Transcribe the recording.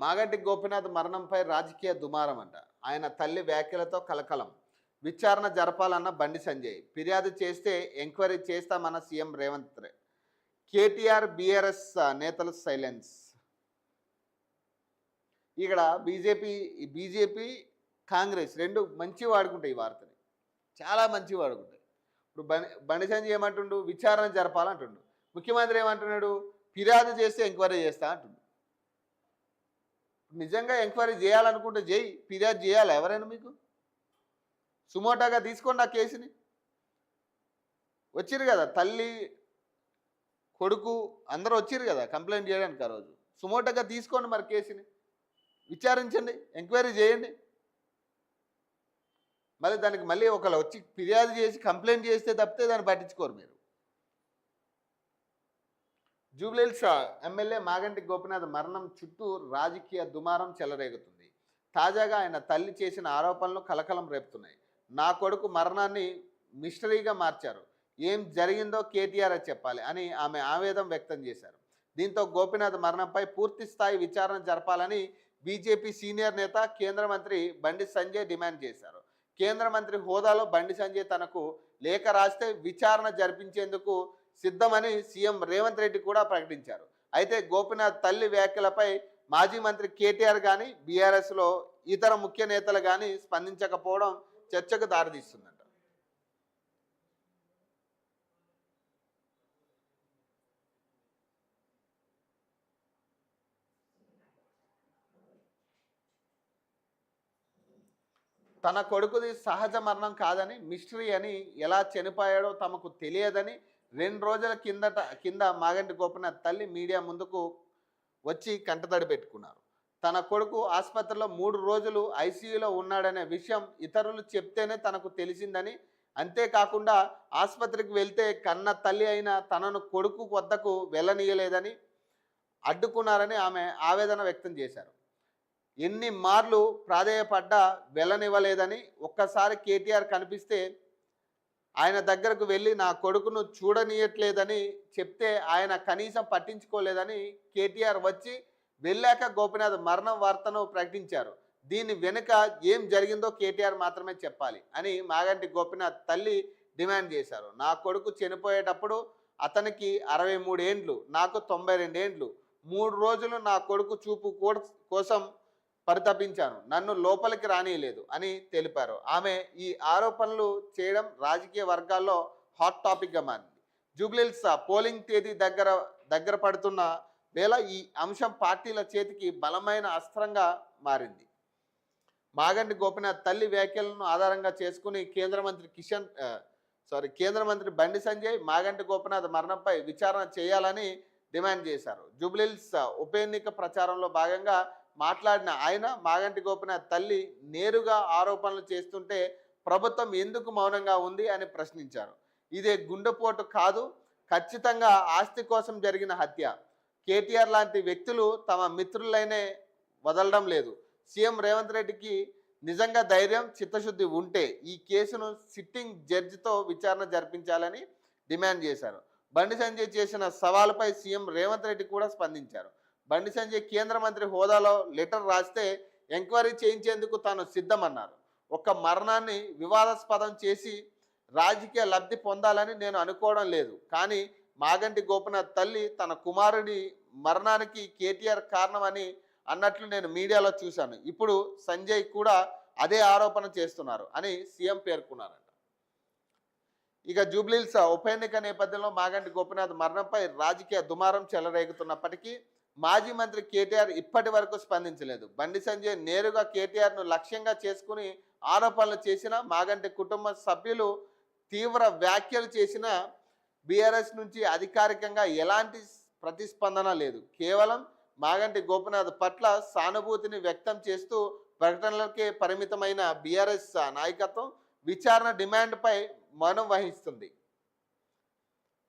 మాగంటి గోపినాథ్ మరణంపై రాజకీయ దుమారం అంట ఆయన తల్లి వ్యాఖ్యలతో కలకలం. విచారణ జరపాలన్న బండి సంజయ్. ఫిర్యాదు చేస్తే ఎంక్వైరీ చేస్తామన్న సీఎం రేవంత్ రె- కేటీఆర్ బీఆర్ఎస్ నేతలు సైలెన్స్. ఇక్కడ బీజేపీ బీజేపీ కాంగ్రెస్ రెండు మంచి వాడుకుంటాయి ఈ వార్తని. చాలా మంచి వాడుకుంటాయి. ఇప్పుడు బండి బండి సంజయ్ ఏమంటుండు? విచారణ జరపాలంటుండు. ముఖ్యమంత్రి ఏమంటున్నాడు? ఫిర్యాదు చేస్తే ఎంక్వైరీ చేస్తా అంటుండు. నిజంగా ఎంక్వైరీ చేయాలనుకుంటే చేయి ఫిర్యాదు చేయాలా ఎవరైనా మీకు? సుమోటాగా తీసుకోండి ఆ కేసుని. వచ్చిరు కదా తల్లి కొడుకు అందరూ వచ్చిరు కదా కంప్లైంట్ చేయడానికి ఆ రోజు. సుమోటాగా తీసుకోండి మరి కేసుని. విచారించండి ఎంక్వైరీ చేయండి. మళ్ళీ దానికి మళ్ళీ ఒకళ్ళు వచ్చి ఫిర్యాదు చేసి కంప్లైంట్ చేస్తే తప్పితే దాన్ని పట్టించుకోరు మీరు. జూబ్లీహిల్స్ ఎమ్మెల్యే మాగంటి గోపినాథ్ మరణం చుట్టూ రాజకీయ దుమారం చెలరేగుతుంది. తాజాగా ఆయన తల్లి చేసిన ఆరోపణలు కలకలం రేపుతున్నాయి. నా కొడుకు మరణాన్ని మిస్టరీగా మార్చారు. ఏం జరిగిందో కేటీఆర్ చెప్పాలి అని ఆమె ఆవేదన వ్యక్తం చేశారు. దీంతో గోపినాథ్ మరణంపై పూర్తి స్థాయి విచారణ జరపాలని బీజేపీ సీనియర్ నేత కేంద్ర మంత్రి బండి సంజయ్ డిమాండ్ చేశారు. కేంద్ర మంత్రి హోదాలో బండి సంజయ్ తనకు లేఖ రాస్తే విచారణ జరిపించేందుకు సిద్ధమని సీఎం రేవంత్ రెడ్డి కూడా ప్రకటించారు. అయితే గోపినాథ్ తల్లి వ్యాఖ్యలపై మాజీ మంత్రి కేటీఆర్ కానీ బీఆర్ఎస్లో ఇతర ముఖ్య నేతలు కానీ స్పందించకపోవడం చర్చకు దారితీస్తుందంట. తన కొడుకుది సహజ మరణం కాదని మిస్టరీ అని ఎలా చనిపోయాడో తమకు తెలియదని రెండు రోజుల కిందట కింద మాగంటి గోపనాథ్ తల్లి మీడియా ముందుకు వచ్చి కంటతడి పెట్టుకున్నారు. తన కొడుకు ఆసుపత్రిలో మూడు రోజులు ఐసీయూలో ఉన్నాడనే విషయం ఇతరులు చెప్తేనే తనకు తెలిసిందని. అంతేకాకుండా ఆసుపత్రికి వెళ్తే కన్న తల్లి అయిన తనను కొడుకు వద్దకు వెళ్ళనీయలేదని అడ్డుకున్నారని ఆమె ఆవేదన వ్యక్తం చేశారు. ఎన్ని మార్లు ప్రాధేయపడ్డా వెళ్ళనివ్వలేదని ఒక్కసారి కేటీఆర్ కనిపిస్తే ఆయన దగ్గరకు వెళ్ళి నా కొడుకును చూడనీయట్లేదని చెప్తే ఆయన కనీసం పట్టించుకోలేదని కేటీఆర్ వచ్చి వెళ్ళాక గోపినాథ్ మరణం వార్తను ప్రకటించారు. దీని వెనుక ఏం జరిగిందో కేటీఆర్ మాత్రమే చెప్పాలి అని మాగంటి గోపినాథ్ తల్లి డిమాండ్ చేశారు. నా కొడుకు చనిపోయేటప్పుడు అతనికి అరవై మూడు ఏండ్లు నాకు తొంభై రెండేండ్లు మూడు రోజులు నా కొడుకు చూపు కోసం పరితపించాను. నన్ను లోపలికి రానియలేదు అని తెలిపారు. ఆమె ఈ ఆరోపణలు చేయడం రాజకీయ వర్గాల్లో హాట్ టాపిక్గా మారింది. జూబ్లీల్స్ పోలింగ్ తేదీ దగ్గర దగ్గర పడుతున్న వేళ ఈ అంశం పార్టీల చేతికి బలమైన అస్త్రంగా మారింది. మాగంటి గోపినాథ్ తల్లి వ్యాఖ్యలను ఆధారంగా చేసుకుని కేంద్ర మంత్రి కిషన్ సారీ కేంద్ర మంత్రి బండి సంజయ్ మాగంటి గోపినాథ్ మరణంపై విచారణ చేయాలని డిమాండ్ చేశారు. జూబ్లీల్స్ ఉప ఎన్నిక ప్రచారంలో భాగంగా మాట్లాడిన ఆయన మాగంటి గోపినాథ్ తల్లి నేరుగా ఆరోపణలు చేస్తుంటే ప్రభుత్వం ఎందుకు మౌనంగా ఉంది అని ప్రశ్నించారు. ఇదే గుండెపోటు కాదు ఖచ్చితంగా ఆస్తి కోసం జరిగిన హత్య. కేటీఆర్ లాంటి వ్యక్తులు తమ మిత్రులైనే వదలడం లేదు. సీఎం రేవంత్ రెడ్డికి నిజంగా ధైర్యం చిత్తశుద్ధి ఉంటే ఈ కేసును సిట్టింగ్ జడ్జితో విచారణ జరిపించాలని డిమాండ్ చేశారు. బండి సంజయ్ చేసిన సవాలుపై సీఎం రేవంత్ రెడ్డి కూడా స్పందించారు. బండి సంజయ్ కేంద్ర మంత్రి హోదాలో లెటర్ రాస్తే ఎంక్వైరీ చేయించేందుకు తాను సిద్ధమన్నారు. ఒక్క మరణాన్ని వివాదాస్పదం చేసి రాజకీయ లబ్ధి పొందాలని నేను అనుకోవడం లేదు. కానీ మాగంటి గోపనాథ్ తల్లి తన కుమారుడి మరణానికి కేటీఆర్ కారణమని అన్నట్లు నేను మీడియాలో చూశాను. ఇప్పుడు సంజయ్ కూడా అదే ఆరోపణ చేస్తున్నారు అని సీఎం పేర్కొన్నారంట. ఇక జూబ్లీల్స్ ఉప ఎన్నిక నేపథ్యంలో మాగంటి గోపినాథ్ మరణంపై రాజకీయ దుమారం చెలరేగుతున్నప్పటికీ మాజీ మంత్రి కేటీఆర్ ఇప్పటి వరకు స్పందించలేదు. బండి సంజయ్ నేరుగా కేటీఆర్ను లక్ష్యంగా చేసుకుని ఆరోపణలు చేసిన మాగంటి కుటుంబ సభ్యులు తీవ్ర వ్యాఖ్యలు చేసిన బీఆర్ఎస్ నుంచి అధికారికంగా ఎలాంటి ప్రతిస్పందన లేదు. కేవలం మాగంటి గోపినాథ్ పట్ల సానుభూతిని వ్యక్తం చేస్తూ ప్రకటనలకే పరిమితమైన బీఆర్ఎస్ నాయకత్వం విచారణ డిమాండ్పై మౌనం వహిస్తుంది